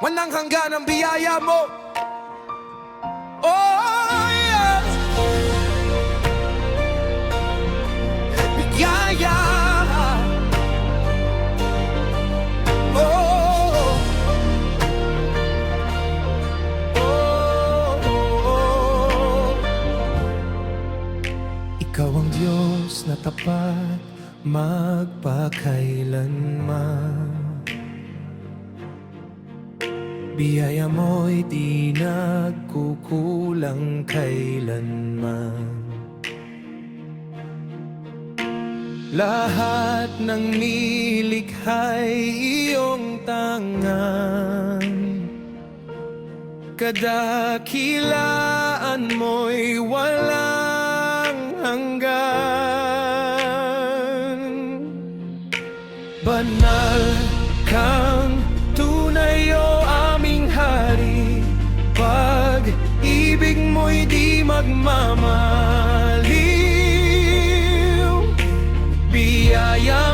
Walang hanggan ang biyaya mo. Oh yeah. Biyaya. Oh. oh, oh, oh. Ikaw ang Diyos na tapat magpakailanman. Biyaya mo'y di nagkukulang kailanman. Lahat ng nilikha'y iyong tangan. Kadakilaan mo'y walang hanggan. Banal pag-ibig mo'y di magmamaliw Biyaya